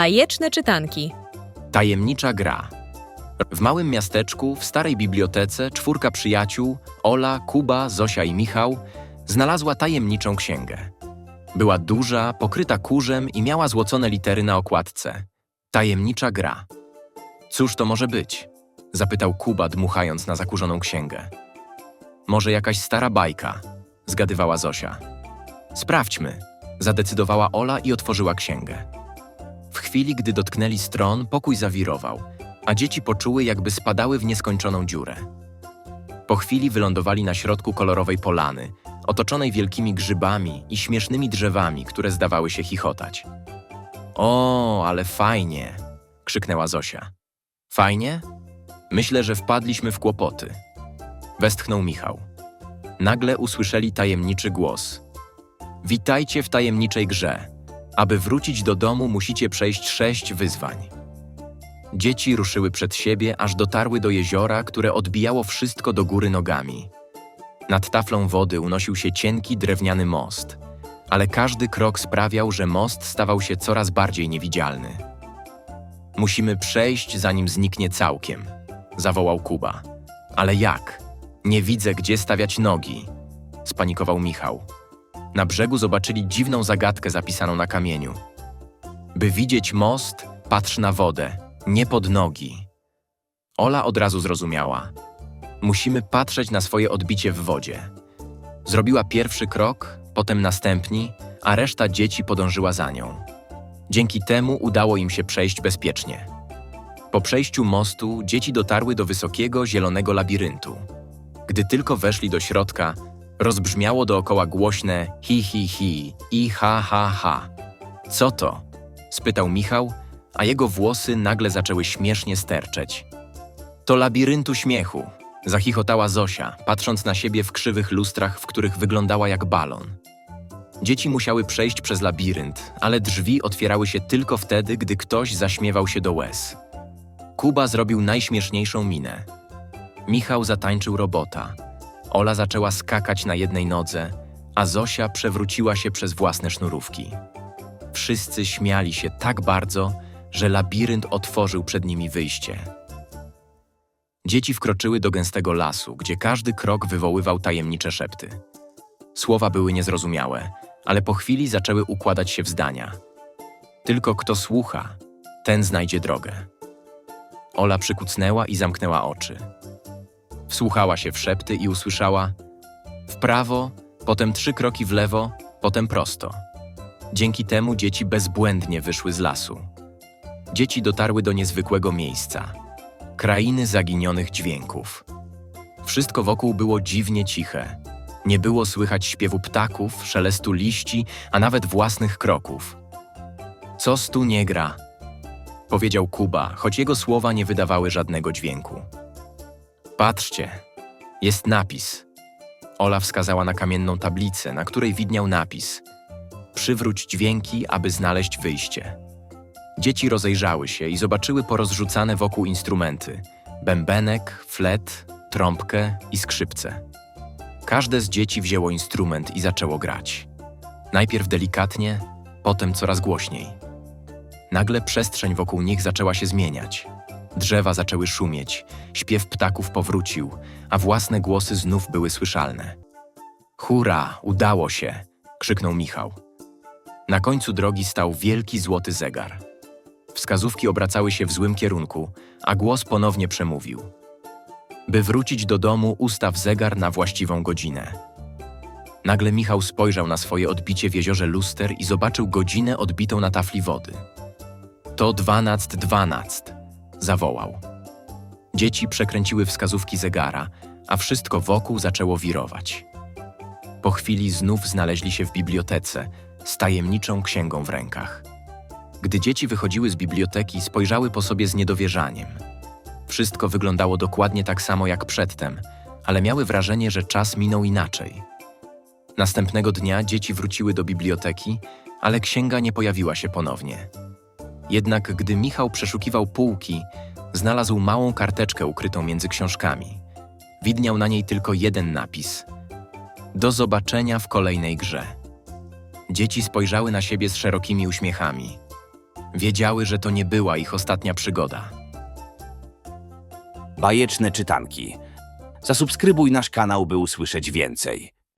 Bajeczne czytanki. Tajemnicza gra. W małym miasteczku, w starej bibliotece, czwórka przyjaciół, Ola, Kuba, Zosia i Michał, znalazła tajemniczą księgę. Była duża, pokryta kurzem i miała złocone litery na okładce. Tajemnicza gra. Cóż to może być? Zapytał Kuba, dmuchając na zakurzoną księgę. Może jakaś stara bajka, zgadywała Zosia. Sprawdźmy, zadecydowała Ola i otworzyła księgę. W chwili, gdy dotknęli stron, pokój zawirował, a dzieci poczuły, jakby spadały w nieskończoną dziurę. Po chwili wylądowali na środku kolorowej polany, otoczonej wielkimi grzybami i śmiesznymi drzewami, które zdawały się chichotać. O, ale fajnie! krzyknęła Zosia. Fajnie? Myślę, że wpadliśmy w kłopoty. Westchnął Michał. Nagle usłyszeli tajemniczy głos. Witajcie w tajemniczej grze. Aby wrócić do domu, musicie przejść sześć wyzwań. Dzieci ruszyły przed siebie, aż dotarły do jeziora, które odbijało wszystko do góry nogami. Nad taflą wody unosił się cienki drewniany most, ale każdy krok sprawiał, że most stawał się coraz bardziej niewidzialny. Musimy przejść, zanim zniknie całkiem, zawołał Kuba. Ale jak? Nie widzę, gdzie stawiać nogi, spanikował Michał. Na brzegu zobaczyli dziwną zagadkę zapisaną na kamieniu. By widzieć most, patrz na wodę, nie pod nogi. Ola od razu zrozumiała. Musimy patrzeć na swoje odbicie w wodzie. Zrobiła pierwszy krok, potem następni, a reszta dzieci podążyła za nią. Dzięki temu udało im się przejść bezpiecznie. Po przejściu mostu dzieci dotarły do wysokiego, zielonego labiryntu. Gdy tylko weszli do środka, rozbrzmiało dookoła głośne hi hi hi i ha ha ha. Co to? spytał Michał, a jego włosy nagle zaczęły śmiesznie sterczeć. To labiryntu śmiechu, zachichotała Zosia, patrząc na siebie w krzywych lustrach, w których wyglądała jak balon. Dzieci musiały przejść przez labirynt, ale drzwi otwierały się tylko wtedy, gdy ktoś zaśmiewał się do łez. Kuba zrobił najśmieszniejszą minę. Michał zatańczył robota. Ola zaczęła skakać na jednej nodze, a Zosia przewróciła się przez własne sznurówki. Wszyscy śmiali się tak bardzo, że labirynt otworzył przed nimi wyjście. Dzieci wkroczyły do gęstego lasu, gdzie każdy krok wywoływał tajemnicze szepty. Słowa były niezrozumiałe, ale po chwili zaczęły układać się w zdania. Tylko kto słucha, ten znajdzie drogę. Ola przykucnęła i zamknęła oczy. Wsłuchała się w szepty i usłyszała w prawo, potem trzy kroki w lewo, potem prosto. Dzięki temu dzieci bezbłędnie wyszły z lasu. Dzieci dotarły do niezwykłego miejsca krainy zaginionych dźwięków. Wszystko wokół było dziwnie ciche. Nie było słychać śpiewu ptaków, szelestu liści, a nawet własnych kroków. Co stu nie gra? Powiedział Kuba, choć jego słowa nie wydawały żadnego dźwięku. Patrzcie, jest napis. Ola wskazała na kamienną tablicę, na której widniał napis: Przywróć dźwięki, aby znaleźć wyjście. Dzieci rozejrzały się i zobaczyły porozrzucane wokół instrumenty: bębenek, flet, trąbkę i skrzypce. Każde z dzieci wzięło instrument i zaczęło grać. Najpierw delikatnie, potem coraz głośniej. Nagle przestrzeń wokół nich zaczęła się zmieniać. Drzewa zaczęły szumieć, śpiew ptaków powrócił, a własne głosy znów były słyszalne. Hura, udało się! krzyknął Michał. Na końcu drogi stał wielki złoty zegar. Wskazówki obracały się w złym kierunku, a głos ponownie przemówił. By wrócić do domu, ustaw zegar na właściwą godzinę. Nagle Michał spojrzał na swoje odbicie w jeziorze luster i zobaczył godzinę odbitą na tafli wody. To dwanact dwanact zawołał. Dzieci przekręciły wskazówki zegara, a wszystko wokół zaczęło wirować. Po chwili znów znaleźli się w bibliotece z tajemniczą księgą w rękach. Gdy dzieci wychodziły z biblioteki, spojrzały po sobie z niedowierzaniem. Wszystko wyglądało dokładnie tak samo jak przedtem, ale miały wrażenie, że czas minął inaczej. Następnego dnia dzieci wróciły do biblioteki, ale księga nie pojawiła się ponownie. Jednak gdy Michał przeszukiwał półki, znalazł małą karteczkę ukrytą między książkami. Widniał na niej tylko jeden napis: Do zobaczenia w kolejnej grze. Dzieci spojrzały na siebie z szerokimi uśmiechami. Wiedziały, że to nie była ich ostatnia przygoda. Bajeczne czytanki. Zasubskrybuj nasz kanał, by usłyszeć więcej.